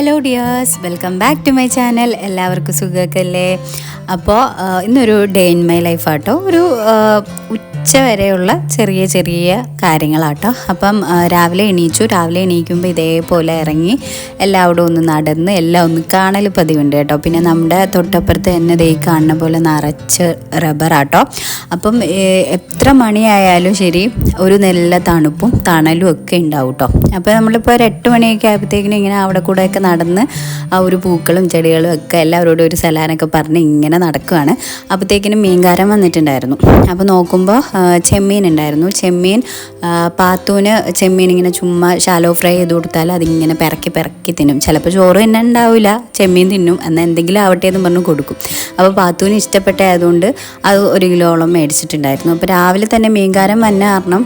Hello dears welcome back to my channel എല്ലാവർക്കും സുഖമൊക്കെ അല്ലേ? അപ്പോൾ ഇന്നൊരു ഡേ ഇൻ മൈ ലൈഫ് ആട്ടോ. ഒരു ഉച്ച വരെയുള്ള ചെറിയ ചെറിയ കാര്യങ്ങളാട്ടോ. അപ്പം രാവിലെ എണീച്ചു. രാവിലെ എണീക്കുമ്പോൾ ഇതേപോലെ ഇറങ്ങി എല്ലാവരും ഒന്ന് നടന്ന് എല്ലാം ഒന്ന് കാണൽ പതിവുണ്ട് കേട്ടോ. പിന്നെ നമ്മുടെ തൊട്ടപ്പുറത്ത് തന്നെ ദേ കാണുന്ന പോലെ നിറച്ച് റബ്ബറാട്ടോ. അപ്പം എത്ര മണിയായാലും ശരി ഒരു നല്ല തണുപ്പും തണലും ഒക്കെ ഉണ്ടാവും കേട്ടോ. അപ്പോൾ നമ്മളിപ്പോൾ ഒരു എട്ട് മണിയൊക്കെ ആയപ്പോഴത്തേക്കിനും ഇങ്ങനെ അവിടെ കൂടെയൊക്കെ നടന്ന് ആ ഒരു പൂക്കളും ചെടികളും ഒക്കെ എല്ലാവരോടും ഒരു സലാനൊക്കെ പറഞ്ഞ് ഇങ്ങനെ നടക്കുകയാണ് അപ്പോഴത്തേക്കിനും മീൻകാരൻ വന്നിട്ടുണ്ടായിരുന്നു. അപ്പോൾ നോക്കുമ്പോൾ ചെമ്മീൻ ഉണ്ടായിരുന്നു. ചെമ്മീൻ പാത്തൂന് ചെമ്മീൻ ഇങ്ങനെ ചുമ്മാ ഷാലോ ഫ്രൈ ചെയ്ത് കൊടുത്താൽ അതിങ്ങനെ പിറക്കി പിറക്കി തിന്നും. ചിലപ്പോൾ ചോറ് തന്നെ ഉണ്ടാവില്ല. ചെമ്മീൻ തിന്നും. എന്നാൽ എന്തെങ്കിലും ആവട്ടെ എന്ന് പറഞ്ഞ് കൊടുക്കും. അപ്പോൾ പാത്തൂന് ഇഷ്ടപ്പെട്ടതായതുകൊണ്ട് അത് ഒരു കിലോളം മേടിച്ചിട്ടുണ്ടായിരുന്നു. അപ്പോൾ രാവിലെ തന്നെ മീൻകാരൻ വന്ന കാരണം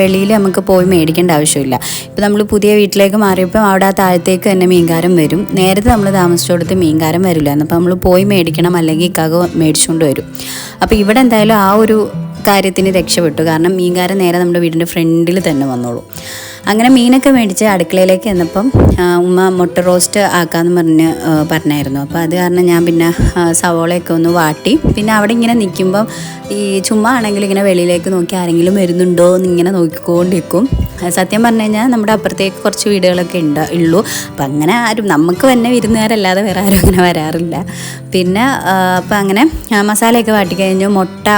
വെളിയിൽ നമുക്ക് പോയി മേടിക്കേണ്ട ആവശ്യമില്ല. ഇപ്പോൾ നമ്മൾ പുതിയ വീട്ടിലേക്ക് മാറിയപ്പോൾ അവിടെ ആ താഴത്തേക്ക് തന്നെ മീൻകാരം വരും. നേരത്തെ നമ്മൾ താമസിച്ചെടുത്ത് മീൻകാരം വരില്ല എന്നപ്പോൾ നമ്മൾ പോയി മേടിക്കണം അല്ലെങ്കിൽ ഇക്കാകെ മേടിച്ചുകൊണ്ട് വരും. അപ്പോൾ ഇവിടെ എന്തായാലും ആ ഒരു കാര്യത്തിന് രക്ഷപ്പെട്ടു. കാരണം മീൻകാരൻ നേരെ നമ്മുടെ വീടിന്റെ ഫ്രണ്ടിൽ തന്നെ വന്നോളൂ. അങ്ങനെ മീനൊക്കെ മേടിച്ച് അടുക്കളയിലേക്ക് ചെന്നപ്പം ഉമ്മ മുട്ട റോസ്റ്റ് ആക്കാമെന്ന് പറഞ്ഞ് പറഞ്ഞായിരുന്നു. അപ്പോൾ അത് കാരണം ഞാൻ പിന്നെ സവോളയൊക്കെ ഒന്ന് വാട്ടി. പിന്നെ അവിടെ ഇങ്ങനെ നിൽക്കുമ്പം ഈ ചുമ്മാ ആണെങ്കിൽ ഇങ്ങനെ വെളിയിലേക്ക് നോക്കി ആരെങ്കിലും വരുന്നുണ്ടോ എന്ന് ഇങ്ങനെ നോക്കിക്കൊണ്ടിരിക്കും. സത്യം പറഞ്ഞു കഴിഞ്ഞാൽ നമ്മുടെ അപ്പുറത്തേക്ക് കുറച്ച് വീടുകളൊക്കെ ഉണ്ട് ഉള്ളൂ. അപ്പം അങ്ങനെ ആരും നമുക്ക് തന്നെ വിരുന്നുകാരല്ലാതെ വേറെ ആരും അങ്ങനെ വരാറില്ല. പിന്നെ അപ്പം അങ്ങനെ മസാലയൊക്കെ വാട്ടി കഴിഞ്ഞ് മുട്ട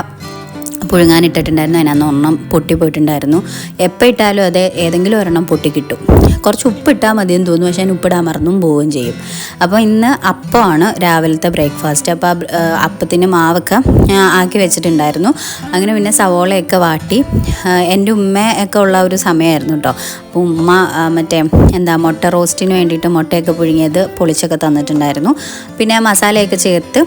പുഴുങ്ങാനിട്ടിട്ടുണ്ടായിരുന്നു. അതിനകത്ത് ഒരെണ്ണം പൊട്ടിപ്പോയിട്ടുണ്ടായിരുന്നു എപ്പോൾ ഇട്ടാലും അത് ഏതെങ്കിലും ഒരെണ്ണം പൊട്ടി കിട്ടും. കുറച്ച് ഉപ്പിട്ടാൽ മതിയെന്ന് തോന്നുന്നു. പക്ഷേ ഞാൻ ഉപ്പിടാൻ മറന്നും പോവുകയും ചെയ്യും. അപ്പോൾ ഇന്ന് അപ്പമാണ് രാവിലത്തെ ബ്രേക്ക്ഫാസ്റ്റ്. അപ്പോൾ അപ്പത്തിന് മാവൊക്കെ ആക്കി വെച്ചിട്ടുണ്ടായിരുന്നു. അങ്ങനെ പിന്നെ സവോളയൊക്കെ വാട്ടി എന്റെ ഉമ്മ ഒക്കെ ഉള്ള ഒരു സമയമായിരുന്നു കേട്ടോ. അപ്പോൾ ഉമ്മ മറ്റേ എന്താ മുട്ട റോസ്റ്റിന് വേണ്ടിയിട്ട് മുട്ടയൊക്കെ പുഴുങ്ങിയത് പൊളിച്ചൊക്കെ തന്നിട്ടുണ്ടായിരുന്നു. പിന്നെ മസാലയൊക്കെ ചേർത്ത്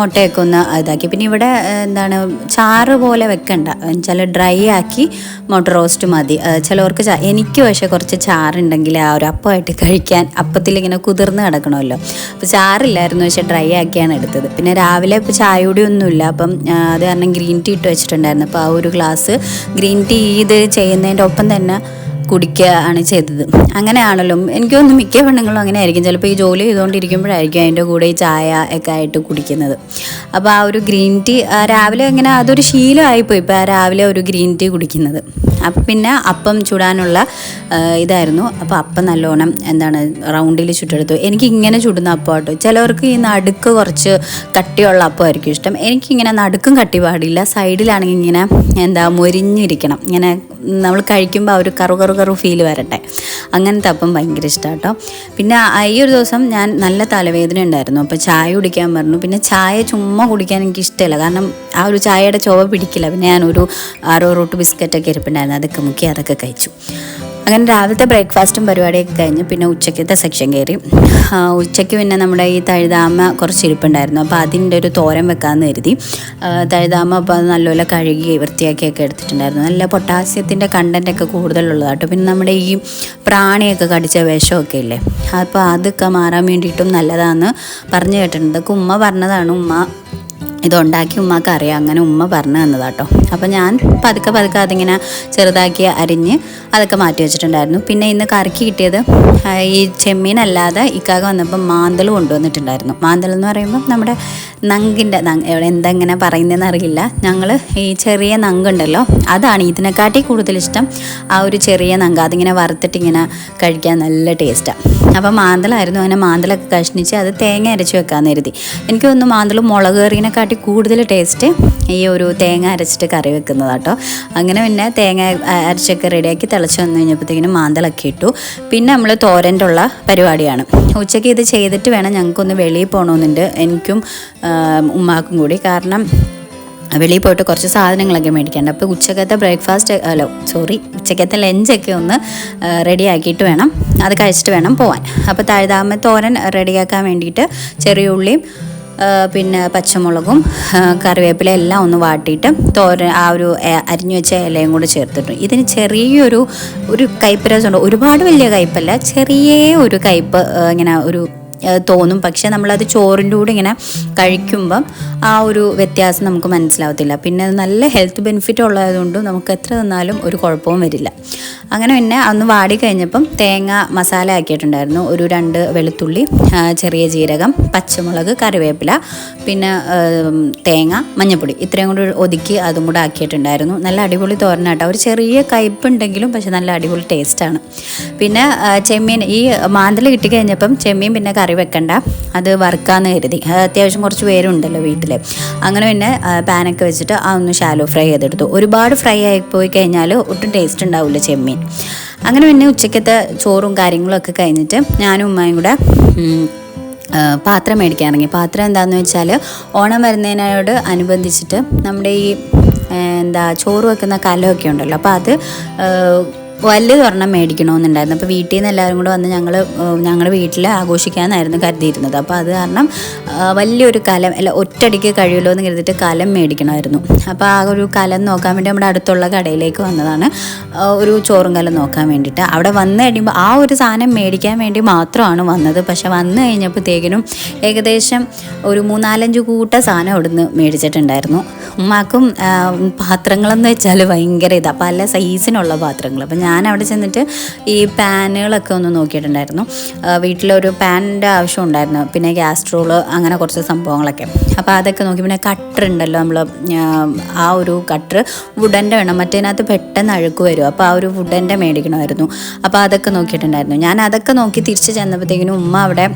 മുട്ടയൊക്കെ ഒന്ന് ഇതാക്കി. പിന്നെ ഇവിടെ എന്താണ് ചാറ് പോലെ വെക്കണ്ട. ചില ഡ്രൈ ആക്കി മുട്ട റോസ്റ്റ് മതി. ചിലവർക്ക് എനിക്ക് പക്ഷേ കുറച്ച് ചാറുണ്ടെങ്കിൽ ആ ഒരു അപ്പമായിട്ട് കഴിക്കാൻ അപ്പത്തിൽ ഇങ്ങനെ കുതിർന്ന് കിടക്കണമല്ലോ. അപ്പോൾ ചാറില്ലായിരുന്നു പക്ഷേ ഡ്രൈ ആക്കിയാണ് എടുത്തത്. പിന്നെ രാവിലെ ഇപ്പോൾ ചായ കൂടി ഒന്നുമില്ല. അപ്പം അത് കാരണം ഗ്രീൻ ടീ ഇട്ട് വെച്ചിട്ടുണ്ടായിരുന്നു. അപ്പോൾ ആ ഒരു ഗ്ലാസ് ഗ്രീൻ ടീ ഇത് ചെയ്യുന്നതിന്റെ ഒപ്പം തന്നെ കുടിക്കുക ആണ് ചെയ്തത് അങ്ങനെയാണല്ലോ എനിക്കൊന്ന് മിക്ക പെണ്ണുങ്ങളും അങ്ങനെ ആയിരിക്കും. ചിലപ്പോൾ ഈ ജോലി ചെയ്തുകൊണ്ടിരിക്കുമ്പോഴായിരിക്കും അതിന്റെ കൂടെ ഈ ചായ ഒക്കെ ആയിട്ട് കുടിക്കുന്നത്. അപ്പോൾ ആ ഒരു ഗ്രീൻ ടീ രാവിലെ അങ്ങനെ അതൊരു ശീലമായിപ്പോയി. ഇപ്പോൾ രാവിലെ ഒരു ഗ്രീൻ ടീ കുടിക്കുന്നത്. അപ്പം പിന്നെ അപ്പം ചുടാനുള്ള ഇതായിരുന്നു. അപ്പോൾ അപ്പം നല്ലോണം എന്താണ് റൗണ്ടിൽ ചുട്ടെടുത്തു. എനിക്ക് ഇങ്ങനെ ചുടുന്ന അപ്പം കേട്ടോ ചിലവർക്ക് ഈ നടുക്ക് കുറച്ച് കട്ടിയുള്ള അപ്പമായിരിക്കും ഇഷ്ടം. എനിക്കിങ്ങനെ നടുക്കും കട്ടി പാടില്ല. സൈഡിലാണെങ്കിൽ ഇങ്ങനെ എന്താ മൊരിഞ്ഞിരിക്കണം. ഇങ്ങനെ നമ്മൾ കഴിക്കുമ്പോൾ ആ ഒരു കറു കറു കറു ഫീൽ വരട്ടെ. അങ്ങനത്തെ അപ്പം ഭയങ്കര ഇഷ്ടമാണ് കേട്ടോ പിന്നെ ഈ ഒരു ദിവസം ഞാൻ നല്ല തലവേദന ഉണ്ടായിരുന്നു. അപ്പോൾ ചായ കുടിക്കാൻ പറഞ്ഞു. പിന്നെ ചായ ചുമ്മാ കുടിക്കാൻ എനിക്ക് ഇഷ്ടമില്ല കാരണം ആ ഒരു ചായയുടെ ചുവ പിടിക്കില്ല. പിന്നെ ഞാനൊരു ആറോ റൂട്ട് ബിസ്ക്കറ്റൊക്കെ ഇരിപ്പുണ്ടായിരുന്നു. അതൊക്കെ മുക്കി അതൊക്കെ കഴിച്ചു. അങ്ങനെ രാവിലത്തെ ബ്രേക്ക്ഫാസ്റ്റും പരിപാടിയൊക്കെ കഴിഞ്ഞ് പിന്നെ ഉച്ചക്കത്തെ സെക്ഷൻ കയറി. ഉച്ചയ്ക്ക് പിന്നെ നമ്മുടെ ഈ തഴുതാമ കുറച്ച് ഇരിപ്പുണ്ടായിരുന്നു. അപ്പോൾ അതിന്റെ ഒരു തോരൻ വെക്കാമെന്ന് കരുതി. തഴുതാമ അപ്പോൾ അത് നല്ലപോലെ കഴുകി വൃത്തിയാക്കിയൊക്കെ എടുത്തിട്ടുണ്ടായിരുന്നു. നല്ല പൊട്ടാസ്യത്തിന്റെ കണ്ടന്റൊക്കെ കൂടുതലുള്ളതാട്ടോ പിന്നെ നമ്മുടെ ഈ പ്രാണിയൊക്കെ കടിച്ച വിഷമൊക്കെ ഇല്ലേ? അപ്പോൾ അതൊക്കെ മാറാൻ വേണ്ടിയിട്ടും നല്ലതാണെന്ന് പറഞ്ഞു കേട്ടിട്ടുണ്ട്. ഉമ്മ പറഞ്ഞതാണ് ഉമ്മ ഇതുണ്ടാക്കി ഉമ്മക്ക് അറിയാം. അങ്ങനെ ഉമ്മ പറഞ്ഞു തന്നതാട്ടോ. അപ്പോൾ ഞാൻ പതുക്കെ പതുക്കെ അതിങ്ങനെ ചെറുതാക്കി അരിഞ്ഞ് അതൊക്കെ മാറ്റി വെച്ചിട്ടുണ്ടായിരുന്നു. പിന്നെ ഇന്ന് കറക്കി കിട്ടിയത് ഈ ചെമ്മീനല്ലാതെ ഇക്കാക വന്നപ്പോൾ മാന്തൽ കൊണ്ടുവന്നിട്ടുണ്ടായിരുന്നു. മാന്തൽ എന്ന് പറയുമ്പോൾ നമ്മുടെ നങ്കിന്റെ നങ് എവിടെ എന്താ ഇങ്ങനെ പറയുന്നതെന്ന് അറിയില്ല. ഞങ്ങൾ ഈ ചെറിയ നങ്കുണ്ടല്ലോ അതാണ് ഇതിനെക്കാട്ടി കൂടുതൽ ഇഷ്ടം. ആ ഒരു ചെറിയ നങ്ക അതിങ്ങനെ വറുത്തിട്ടിങ്ങനെ കഴിക്കാൻ നല്ല ടേസ്റ്റാണ് അപ്പോൾ മാന്തലായിരുന്നു അങ്ങനെ മാന്തലൊക്കെ കഷ്ണിച്ച് അത് തേങ്ങ അരച്ച് വെക്കാമെന്ന് കരുതി. എനിക്ക് തോന്നുന്നു മാന്തൽ മുളക് കറിനെക്കാട്ടി കൂടുതൽ ടേസ്റ്റ് ഈ ഒരു തേങ്ങ അരച്ചിട്ട് കറി വെക്കുന്നതാട്ടോ അങ്ങനെ പിന്നെ തേങ്ങ അരച്ചൊക്കെ റെഡിയാക്കി തിളച്ച് വന്നു കഴിഞ്ഞപ്പോഴത്തേക്കിനും മാന്തളൊക്കെ ഇട്ടു. പിന്നെ നമ്മൾ തോരന്റെ ഉള്ള പരിപാടിയാണ്. ഉച്ചയ്ക്ക് ഇത് ചെയ്തിട്ട് വേണം ഞങ്ങൾക്കൊന്ന് വെളിയിൽ പോകണമെന്നുണ്ട് എനിക്കും ഉമ്മാക്കും കൂടി. കാരണം വെളിയിൽ പോയിട്ട് കുറച്ച് സാധനങ്ങളൊക്കെ മേടിക്കാണ്ട് അപ്പോൾ ഉച്ചക്കത്തെ ബ്രേക്ക്ഫാസ്റ്റ് അല്ല സോറി ഉച്ചക്കത്തെ ലഞ്ചൊക്കെ ഒന്ന് റെഡി ആക്കിയിട്ട് വേണം. അത് കഴിച്ചിട്ട് വേണം പോവാൻ. അപ്പോൾ താഴ്താമ തോരൻ റെഡിയാക്കാൻ വേണ്ടിയിട്ട് ചെറിയ ഉള്ളിയും പിന്നെ പച്ചമുളകും കറിവേപ്പില എല്ലാം ഒന്ന് വാട്ടിയിട്ട് തോര ആ ഒരു അരിഞ്ഞു വെച്ച ഇലയും കൂടെ ചേർത്തിട്ടു. ഇതിന് ചെറിയൊരു ഒരു കയ്പ്പ് രസമുണ്ട്. ഒരുപാട് വലിയ കയ്പ്പല്ല ചെറിയ ഒരു കയ്പ്പ് ഇങ്ങനെ ഒരു തോന്നും. പക്ഷെ നമ്മളത് ചോറിന്റെ കൂടെ ഇങ്ങനെ കഴിക്കുമ്പം ആ ഒരു വ്യത്യാസം നമുക്ക് മനസ്സിലാവത്തില്ല. പിന്നെ നല്ല ഹെൽത്ത് ബെനിഫിറ്റ് ഉള്ളതുകൊണ്ട് നമുക്ക് എത്ര തന്നാലും ഒരു കുഴപ്പവും വരില്ല. അങ്ങനെ പിന്നെ അന്ന് വാടി കഴിഞ്ഞപ്പം തേങ്ങ മസാല ആക്കിയിട്ടുണ്ടായിരുന്നു. ഒരു രണ്ട് വെളുത്തുള്ളി ചെറിയ ജീരകം പച്ചമുളക് കറിവേപ്പില പിന്നെ തേങ്ങ മഞ്ഞൾപ്പൊടി ഇത്രയും കൂടി ഒതുക്കി അതും കൂടെ ആക്കിയിട്ടുണ്ടായിരുന്നു. നല്ല അടിപൊളി തോരനാട്ടോ ഒരു ചെറിയ കയ്പുണ്ടെങ്കിലും പക്ഷെ നല്ല അടിപൊളി ടേസ്റ്റാണ് പിന്നെ ചെമ്മീൻ ഈ മാന്തൽ കിട്ടിക്കഴിഞ്ഞപ്പം ചെമ്മീൻ പിന്നെ കറി വെക്കണ്ട. അത് വറുക്കാന്ന് കരുതി. അത് അത്യാവശ്യം കുറച്ച് പേരുണ്ടല്ലോ വീട്ടിൽ അങ്ങനെ പിന്നെ പാനൊക്കെ വെച്ചിട്ട് ആ ഒന്ന് ഷാലോ ഫ്രൈ ചെയ്തെടുത്തു. ഒരുപാട് ഫ്രൈ ആയി പോയി കഴിഞ്ഞാൽ ഒട്ടും ടേസ്റ്റ് ഉണ്ടാവില്ല ചെമ്മീൻ. അങ്ങനെ പിന്നെ ഉച്ചക്കത്തെ ചോറും കാര്യങ്ങളൊക്കെ കഴിഞ്ഞിട്ട് ഞാനും ഉമ്മയും കൂടെ പാത്രം മേടിക്കാൻ ഇറങ്ങി. പാത്രം എന്താണെന്ന് വെച്ചാൽ ഓണം വരുന്നതിനോട് അനുബന്ധിച്ചിട്ട് നമ്മുടെ ഈ എന്താ ചോറ് വെക്കുന്ന കലമൊക്കെ ഉണ്ടല്ലോ. അപ്പോൾ അത് ആ, വലിയത് ഒരെണ്ണം മേടിക്കണമെന്നുണ്ടായിരുന്നു. അപ്പോൾ വീട്ടിൽ നിന്ന് എല്ലാവരും കൂടെ വന്ന് ഞങ്ങൾ ഞങ്ങളുടെ വീട്ടിൽ ആഘോഷിക്കാമെന്നായിരുന്നു കരുതിയിരുന്നത്. അപ്പോൾ അത് കാരണം വലിയൊരു കലം അല്ല ഒറ്റടിക്ക് കഴിയുമല്ലോ എന്ന് കരുതിയിട്ട് കലം മേടിക്കണമായിരുന്നു. അപ്പോൾ ആ ഒരു കലം നോക്കാൻ വേണ്ടി നമ്മുടെ അടുത്തുള്ള കടയിലേക്ക് വന്നതാണ്. ഒരു ചോറും കലം നോക്കാൻ വേണ്ടിയിട്ട്. അവിടെ വന്നു കഴിയുമ്പോൾ ആ ഒരു സാധനം മേടിക്കാൻ വേണ്ടി മാത്രമാണ് വന്നത്. പക്ഷെ വന്നു കഴിഞ്ഞപ്പോഴത്തേക്കിനും ഏകദേശം ഒരു മൂന്നാലഞ്ച് കൂട്ട സാധനം അവിടുന്ന് മേടിച്ചിട്ടുണ്ടായിരുന്നു. ഉമ്മാക്കും പാത്രങ്ങളെന്ന് വെച്ചാൽ ഭയങ്കര ഇതാണ് പല സൈസിനുള്ള പാത്രങ്ങൾ അപ്പം ഞാൻ അവിടെ ചെന്നിട്ട് ഈ പാനുകളൊക്കെ ഒന്ന് നോക്കിയിട്ടുണ്ടായിരുന്നു. വീട്ടിലൊരു പാനിന്റെ ആവശ്യം ഉണ്ടായിരുന്നു പിന്നെ ഗ്യാസ്ട്രോൾ അങ്ങനെ കുറച്ച് സംഭവങ്ങളൊക്കെ. അപ്പോൾ അതൊക്കെ നോക്കി. പിന്നെ കട്ടർ ഉണ്ടല്ലോ നമ്മൾ ആ ഒരു കട്ടർ വുഡന്റെ വേണം. മറ്റേതിനകത്ത് പെട്ടെന്ന് അഴുക്ക് വരും. അപ്പോൾ ആ ഒരു വുഡന്റെ മേടിക്കണമായിരുന്നു. അപ്പോൾ അതൊക്കെ നോക്കിയിട്ടുണ്ടായിരുന്നു. ഞാൻ അതൊക്കെ നോക്കി തിരിച്ച് ചെന്നപ്പോഴത്തേക്കിനും ഉമ്മ അവിടെ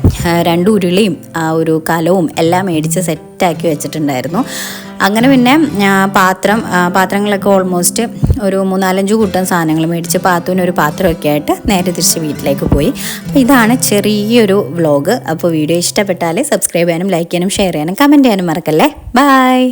രണ്ട് ഉരുളിയും ആ ഒരു കലവും എല്ലാം മേടിച്ച് സെറ്റാക്കി വെച്ചിട്ടുണ്ടായിരുന്നു. അങ്ങനെ പിന്നെ പാത്രം പാത്രങ്ങളൊക്കെ ഓൾമോസ്റ്റ് ഒരു മൂന്നാലഞ്ച് കൂട്ടം സാധനങ്ങൾ മേടിച്ച് പാത്തുവിന് ഒരു പാത്രമൊക്കെ ആയിട്ട് നേരെ തിരിച്ച് വീട്ടിലേക്ക് പോയി. അപ്പോൾ ഇതാണ് ചെറിയൊരു വ്ലോഗ് അപ്പോൾ വീഡിയോ ഇഷ്ടപ്പെട്ടാൽ സബ്സ്ക്രൈബ് ചെയ്യാനും ലൈക്ക് ചെയ്യാനും ഷെയർ ചെയ്യാനും കമന്റ് ചെയ്യാനും മറക്കല്ലേ. ബായ്